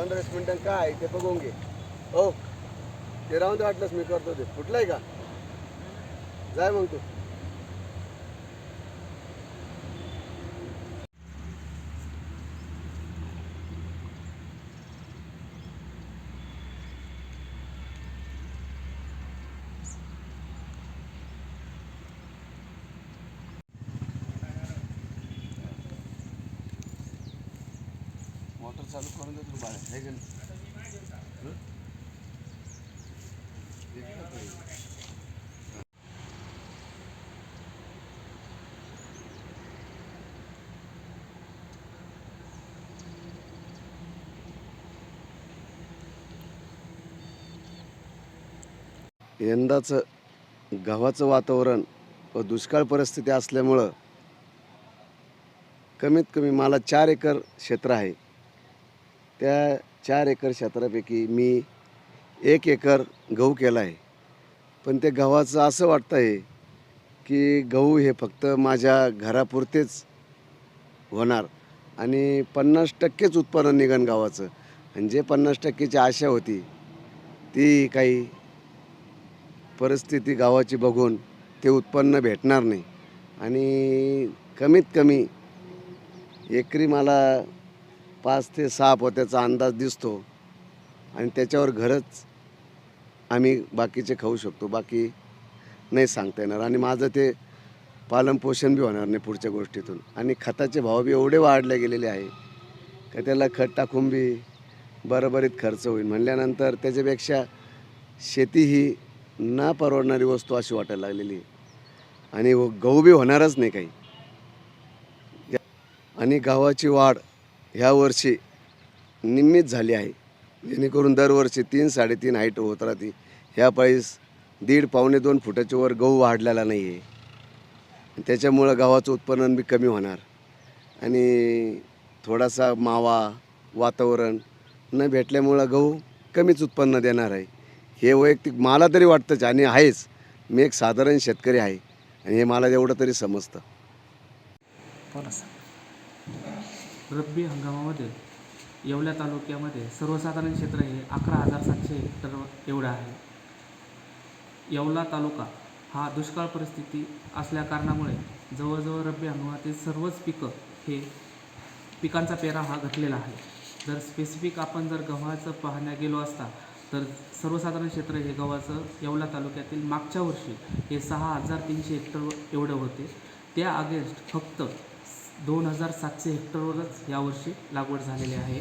पंधरा वीस मिनिटं काय ते बघून घे. हो. ते राहून दे वाटलंच मी करतो ते. फुटलंय का? जाय मग तू. मोटर चालू करून देतो बाहेर हे गेलं यंदाचं गव्हाचं वातावरण व दुष्काळ परिस्थिती असल्यामुळं कमीत कमी मला चार एकर क्षेत्र आहे. त्या चार एकर क्षेत्रापैकी मी एक एकर गहू केला आहे. पण ते गव्हाचं असं वाटतं आहे की गहू हे फक्त माझ्या घरापुरतेच होणार आणि पन्नास टक्केच उत्पन्न निघण गावाचं आणि जे पन्नास टक्केची आशा होती ती काही परिस्थिती गावाची बघून ते उत्पन्न भेटणार नाही. आणि कमीत कमी एकरी मला पाच ते सहा पोत्याचा अंदाज दिसतो आणि त्याच्यावर घरच आम्ही बाकीचे खाऊ शकतो बाकी नाही सांगता येणार. आणि माझं ते पालनपोषण बी होणार नाही पुढच्या गोष्टीतून. आणि खताचे भाव बी एवढे वाढले गेलेले आहे का त्याला खत टाकून बी बरोबरीत खर्च होईल. म्हणल्यानंतर त्याच्यापेक्षा शेती ही न परवडणारी वस्तू अशी वाटायला लागलेली आहे. आणि व- गहू बी होणारच नाही काही. आणि गावाची वाढ ह्या वर्षी निम्मित झाली आहे. जेणेकरून दरवर्षी तीन साडेतीन हाईट होत राहते. ह्या पाळीस दीड पावणे दोन फुटाच्या वर गहू वाढलेला नाही आहे त्याच्यामुळं गव्हाचं उत्पन्न बी कमी होणार. आणि थोडासा मावा वातावरण न भेटल्यामुळं गहू कमीच उत्पन्न देणार आहे. हे वैयक्तिक मला तरी वाटतंच आणि आहेच. मी एक साधारण शेतकरी आहे. आणि हे मला एवढं तरी समजतं. बोला सर रब्बी हंगामामध्ये येवल्या तालुक्यामध्ये सर्वसाधारण क्षेत्र हे अकरा हजार सातशे हेक्टर एवढं आहे. येवला तालुका हा दुष्काळ परिस्थिती असल्या कारणामुळे जवळजवळ रब्बी हंगामातील सर्वच पिकं हे पिकांचा पेरा हा घटलेला आहे. जर स्पेसिफिक आपण जर गव्हाचं पाहण्या गेलो असता तर सर्वसाधारण क्षेत्र हे गव्हाचं येवला तालुक्यातील मागच्या वर्षी हे सहा हजार तीनशे हेक्टर एवढं होते. त्या अगेन्स्ट फक्त दोन हजार सातशे हेक्टरवरच यावर्षी लागवड झालेली आहे.